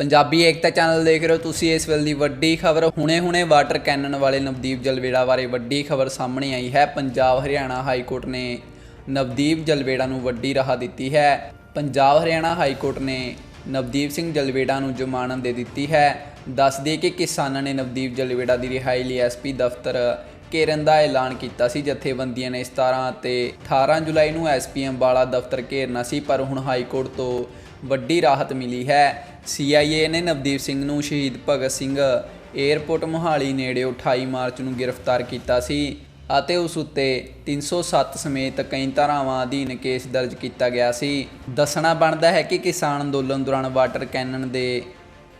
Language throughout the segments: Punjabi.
ਪੰਜਾਬੀ ਏਕਤਾ ਚੈਨਲ ਦੇਖ ਰਹੇ ਹੋ ਤੁਸੀਂ, ਇਸ ਵੇਲੇ ਦੀ ਵੱਡੀ ਖਬਰ, ਹੁਣੇ-ਹੁਣੇ ਵਾਟਰ ਕੈਨਨ ਵਾਲੇ ਨਵਦੀਪ ਜਲਵੇੜਾ ਬਾਰੇ ਵੱਡੀ ਖਬਰ ਸਾਹਮਣੇ ਆਈ ਹੈ। ਪੰਜਾਬ ਹਰਿਆਣਾ ਹਾਈ ਕੋਰਟ ਨੇ ਨਵਦੀਪ ਜਲਵੇੜਾ ਨੂੰ ਵੱਡੀ ਰਾਹਤ ਦਿੱਤੀ ਹੈ। ਪੰਜਾਬ ਹਰਿਆਣਾ ਹਾਈ ਕੋਰਟ ਨੇ ਨਵਦੀਪ ਸਿੰਘ ਜਲਵੇੜਾ ਨੂੰ ਜ਼ਮਾਨਤ ਦੇ ਦਿੱਤੀ ਹੈ। ਦੱਸ ਦਈਏ ਕਿ ਕਿਸਾਨਾਂ ਨੇ ਨਵਦੀਪ ਜਲਵੇੜਾ ਦੀ ਰਿਹਾਈ ਲਈ ਐਸਪੀ ਦਫ਼ਤਰ ਘੇਰਨ ਦਾ ਐਲਾਨ ਕੀਤਾ ਸੀ। ਜਥੇਬੰਦੀਆਂ ਨੇ 17 ਅਤੇ 18 ਜੁਲਾਈ ਨੂੰ ਐਸਪੀ ਵਾਲਾ ਦਫ਼ਤਰ ਘੇਰਨਾ ਸੀ, ਪਰ ਹੁਣ ਹਾਈ ਕੋਰਟ ਤੋਂ ਵੱਡੀ ਰਾਹਤ ਮਿਲੀ ਹੈ। ਸੀਆਈਏ ਨੇ ਨਵਦੀਪ ਸਿੰਘ ਨੂੰ ਸ਼ਹੀਦ ਭਗਤ ਸਿੰਘ 에ਅਰਪੋਰਟ ਮੋਹਾਲੀ ਨੇੜੇ 28 ਮਾਰਚ ਨੂੰ ਗ੍ਰਿਫਤਾਰ ਕੀਤਾ ਸੀ ਅਤੇ ਉਸ ਉੱਤੇ 307 ਸਮੇਤ ਕਈ ਧਾਰਾਵਾਂ ਅਧੀਨ ਕੇਸ ਦਰਜ ਕੀਤਾ ਗਿਆ ਸੀ। ਦੱਸਣਾ ਬਣਦਾ ਹੈ ਕਿ ਕਿਸਾਨ ਅੰਦੋਲਨ ਦੌਰਾਨ ਵਾਟਰ ਕੈਨਨ ਦੇ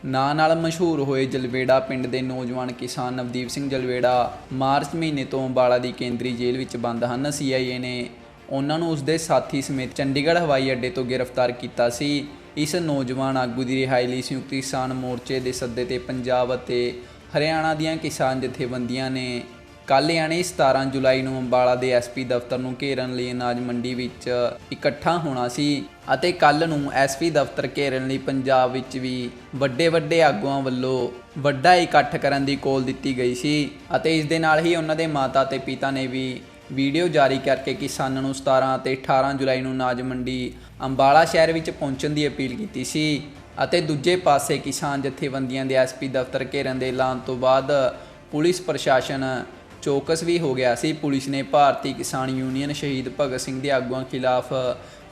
ਨਾਂ ਨਾਲ ਮਸ਼ਹੂਰ ਹੋਏ ਜਲਵੇੜਾ ਪਿੰਡ ਦੇ ਨੌਜਵਾਨ ਕਿਸਾਨ ਨਵਦੀਪ ਸਿੰਘ ਜਲਵੇੜਾ ਮਾਰਚ ਮਹੀਨੇ ਤੋਂ ਅੰਬਾਲਾ ਦੀ ਕੇਂਦਰੀ ਜੇਲ੍ਹ ਵਿੱਚ ਬੰਦ ਹਨ। ਸੀਆਈਏ ਨੇ ਉਹਨਾਂ ਨੂੰ ਉਸਦੇ ਸਾਥੀ ਸਮੇਤ ਚੰਡੀਗੜ੍ਹ ਹਵਾਈ ਅੱਡੇ ਤੋਂ ਗ੍ਰਿਫਤਾਰ ਕੀਤਾ ਸੀ। ਇਸ ਨੌਜਵਾਨ ਆਗੂ ਦੀ ਰਿਹਾਈ ਲਈ ਸੰਯੁਕਤ ਕਿਸਾਨ ਮੋਰਚੇ ਦੇ ਸੱਦੇ ਤੇ ਪੰਜਾਬ ਅਤੇ ਹਰਿਆਣਾ ਦੀਆਂ ਕਿਸਾਨ ਜਥੇਬੰਦੀਆਂ ਨੇ ਕੱਲ੍ਹ ਯਾਨੀ 17 ਜੁਲਾਈ ਨੂੰ ਅੰਬਾਲਾ ਦੇ ਐਸਪੀ ਦਫ਼ਤਰ ਨੂੰ ਘੇਰਨ ਲਈ ਅਨਾਜ ਮੰਡੀ ਵਿੱਚ ਇਕੱਠਾ ਹੋਣਾ ਸੀ ਅਤੇ ਕੱਲ੍ਹ ਨੂੰ ਐਸਪੀ ਦਫ਼ਤਰ ਘੇਰਨ ਲਈ ਪੰਜਾਬ ਵਿੱਚ ਵੀ ਵੱਡੇ ਵੱਡੇ ਆਗੂਆਂ ਵੱਲੋਂ ਵੱਡਾ ਇਕੱਠ ਕਰਨ ਦੀ ਕੋਲ ਦਿੱਤੀ ਗਈ ਸੀ ਅਤੇ ਇਸ ਦੇ ਨਾਲ ਹੀ ਉਹਨਾਂ ਦੇ ਮਾਤਾ ਤੇ ਪਿਤਾ ਨੇ ਵੀ ਵੀਡੀਓ ਜਾਰੀ ਕਰਕੇ ਕਿਸਾਨਾਂ ਨੂੰ 17 ਅਤੇ 18 ਜੁਲਾਈ ਨੂੰ ਅਨਾਜ ਮੰਡੀ ਅੰਬਾਲਾ ਸ਼ਹਿਰ ਵਿੱਚ ਪਹੁੰਚਣ ਦੀ ਅਪੀਲ ਕੀਤੀ ਸੀ ਅਤੇ ਦੂਜੇ ਪਾਸੇ ਕਿਸਾਨ ਜਥੇਬੰਦੀਆਂ ਦੇ ਐਸਪੀ ਦਫ਼ਤਰ ਘੇਰਨ ਦੇ ਐਲਾਨ ਤੋਂ ਬਾਅਦ ਪੁਲਿਸ ਪ੍ਰਸ਼ਾਸਨ ਚੌਕਸ ਵੀ ਹੋ ਗਿਆ ਸੀ। ਪੁਲਿਸ ਨੇ ਭਾਰਤੀ ਕਿਸਾਨ ਯੂਨੀਅਨ ਸ਼ਹੀਦ ਭਗਤ ਸਿੰਘ ਦੇ ਆਗੂਆਂ ਖਿਲਾਫ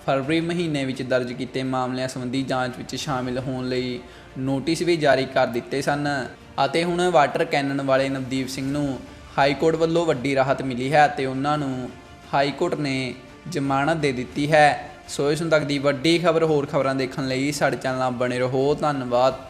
ਫਰਵਰੀ ਮਹੀਨੇ ਵਿੱਚ ਦਰਜ ਕੀਤੇ ਮਾਮਲਿਆਂ ਸੰਬੰਧੀ ਜਾਂਚ ਵਿੱਚ ਸ਼ਾਮਿਲ ਹੋਣ ਲਈ ਨੋਟਿਸ ਵੀ ਜਾਰੀ ਕਰ ਦਿੱਤੇ ਸਨ ਅਤੇ ਹੁਣ ਵਾਟਰ ਕੈਨਨ ਵਾਲੇ ਨਵਦੀਪ ਸਿੰਘ ਨੂੰ ਹਾਈ ਕੋਰਟ ਵੱਲੋਂ ਵੱਡੀ ਰਾਹਤ ਮਿਲੀ ਹੈ ਅਤੇ ਉਹਨਾਂ ਨੂੰ ਹਾਈ ਕੋਰਟ ਨੇ ਜ਼ਮਾਨਤ ਦੇ ਦਿੱਤੀ ਹੈ। ਸੋ ਇਸ ਹੁਣ ਤੱਕ ਦੀ ਵੱਡੀ ਖਬਰ ਹੋਰ ਖਬਰਾਂ ਦੇਖਣ ਲਈ ਸਾਡੇ ਚੈਨਲ ਨਾਲ ਬਣੇ ਰਹੋ। ਧੰਨਵਾਦ।